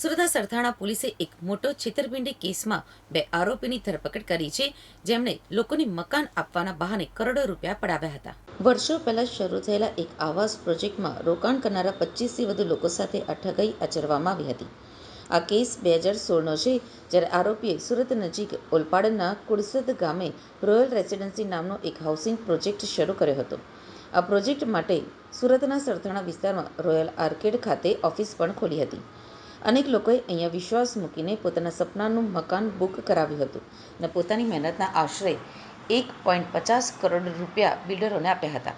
સુરતના સરથાણા પોલીસે એક મોટો છેતરપિંડી કેસમાં બે આરોપીની ધરપકડ કરી છે, જેમણે લોકોને મકાન આપવાના બહાને કરોડો રૂપિયા પડાવ્યા હતા. વર્ષો પહેલા શરૂ થયેલા એક આવાસ પ્રોજેક્ટમાં રોકાણ કરનારા પચીસથી વધુ લોકો સાથે આ ઠગાઈ આચરવામાં આવી હતી. આ કેસ બે હજાર સોળનો છે, જ્યારે આરોપીએ સુરત નજીક ઓલપાડના કુડસદ ગામે રોયલ રેસિડેન્સી નામનો એક હાઉસિંગ પ્રોજેક્ટ શરૂ કર્યો હતો. આ પ્રોજેક્ટ માટે સુરતના સરથાણા વિસ્તારમાં રોયલ આર્કેડ ખાતે ઓફિસ પણ ખોલી હતી. અનેક લોકોએ અહીંયા વિશ્વાસ મૂકીને પોતાના સપનાનું મકાન બુક કરાવ્યું હતું અને પોતાની મહેનતના આશરે એક પોઈન્ટ પચાસ કરોડ રૂપિયા બિલ્ડરોને આપ્યા હતા.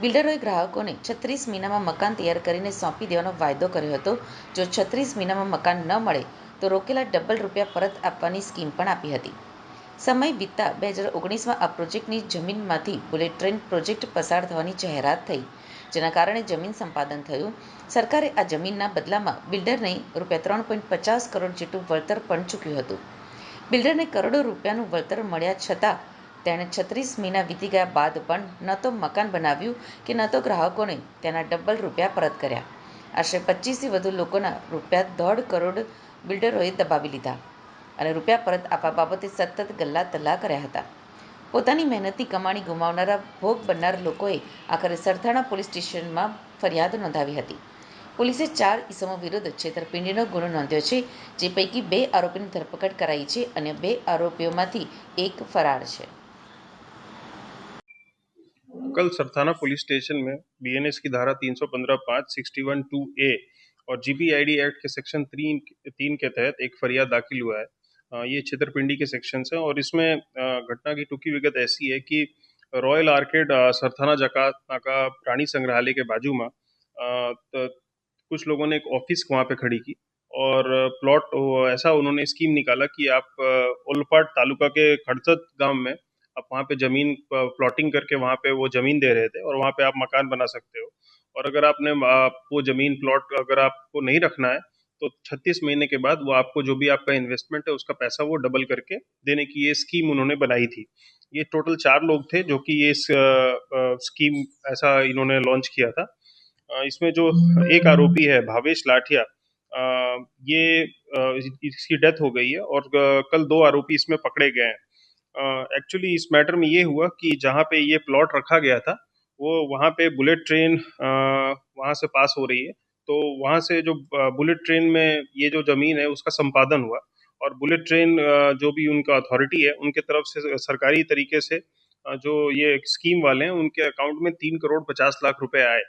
બિલ્ડરોએ ગ્રાહકોને છત્રીસ મહિનામાં મકાન તૈયાર કરીને સોંપી દેવાનો વાયદો કર્યો હતો. જો છત્રીસ મહિનામાં મકાન ન મળે તો રોકેલા ડબલ રૂપિયા પરત આપવાની સ્કીમ પણ આપી હતી. સમય વીતતા બે હજાર ઓગણીસમાં આ પ્રોજેક્ટની જમીનમાંથી બુલેટ ટ્રેન પ્રોજેક્ટ પસાર થવાની જાહેરાત થઈ, જેના કારણે જમીન સંપાદન થયું. સરકારે આ જમીનના બદલામાં બિલ્ડરને રૂપિયા ત્રણ પોઈન્ટ પચાસ કરોડ જેટલું વળતર પણ ચૂક્યું હતું. બિલ્ડરને કરોડો રૂપિયાનું વળતર મળ્યા છતાં, તેણે છત્રીસ મહિના વીતી ગયા બાદ પણ ન તો મકાન બનાવ્યું કે ન તો ગ્રાહકોને તેના ડબલ રૂપિયા પરત કર્યા. આશરે પચીસથી વધુ લોકોના રૂપિયા દોઢ કરોડ બિલ્ડરોએ દબાવી લીધા. અને રૂપિયા પરત આપવા બાબતે સતત ગલ્લા તલ્લા કર્યા હતા પોતાની મહેનતની કમાણી ગુમાવનારા ભોગ બનનાર લોકોએ આખરે સરથાણા પોલીસ સ્ટેશનમાં ફરિયાદ નોંધાવી હતી પોલીસે ચાર ઇસમો વિરુદ્ધ છેતરપિંડીનો ગુનો નોંધ્યો છે જે પૈકી બે આરોપીની ધરપકડ કરાઈ છે અને બે આરોપીઓમાંથી એક ફરાર છે कल सरथाना पुलिस स्टेशन में बीएनएस की धारा 315 पाँच सिक्सटी वन टू ए और जीपीआईडी एक्ट के सेक्शन तीन तीन के तहत एक फरियाद दाखिल हुआ है अ, ये छतरपिंडी के सेक्शन है और इसमें घटना की टुकी विगत ऐसी है कि रॉयल आर्केड सरथाना जकात नाका प्राणी संग्रहालय के बाजू में त- कुछ लोगों ने एक ऑफ़िस वहाँ पे खड़ी की और प्लॉट ऐसा उन्होंने स्कीम निकाला कि आप उलपाट तालुका के खड़सत गाँव में आप वहाँ पे ज़मीन प्लॉटिंग करके वहाँ पे वो ज़मीन दे रहे थे और वहाँ पे आप मकान बना सकते हो। और अगर आपने आ, वो ज़मीन प्लॉट अगर आपको नहीं रखना है तो 36 महीने के बाद वो आपको जो भी आपका इन्वेस्टमेंट है, उसका पैसा वो डबल करके देने की ये स्कीम उन्होंने बनाई थी। ये टोटल चार लोग थे जो कि ये स्कीम ऐसा इन्होंने लॉन्च किया था। इसमें जो एक आरोपी है, भावेश लाठिया ये इसकी डेथ हो गई है और कल दो आरोपी इसमें पकड़े गए हैं। एक्चुअली इस मैटर में ये हुआ कि जहाँ पे ये प्लॉट रखा गया था, वो वहाँ पे बुलेट ट्रेन वहाँ से पास हो रही है। तो वहाँ से जो बुलेट ट्रेन में ये जो ज़मीन है, उसका संपादन हुआ और बुलेट ट्रेन जो भी उनका अथॉरिटी है, उनके तरफ़ से सरकारी तरीके से जो ये स्कीम वाले हैं, उनके अकाउंट में तीन करोड़ पचास लाख रुपए आए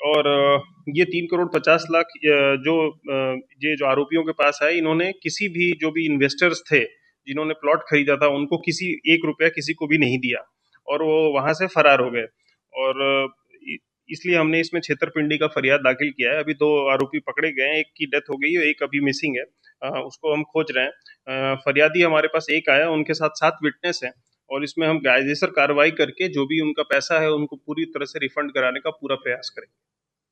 और ये तीन करोड़ पचास लाख जो ये जो आरोपियों के पास आए, इन्होंने किसी भी जो भी इन्वेस्टर्स थे, जिन्होंने प्लॉट खरीदा था, उनको किसी एक रुपया किसी को भी नहीं दिया और वो वहाँ से फरार हो गए और इसलिए हमने इसमें छेतरपिंडी का फरियाद दाखिल किया है। अभी दो आरोपी पकड़े गए हैं, एक की डेथ हो गई है एक अभी मिसिंग है। उसको हम खोज रहे हैं। फरियादी हमारे पास एक आया, उनके साथ सात विटनेस हैं और इसमें हम कायदेसर कार्रवाई करके जो भी उनका पैसा है, उनको पूरी तरह से रिफंड कराने का पूरा प्रयास करेंगे।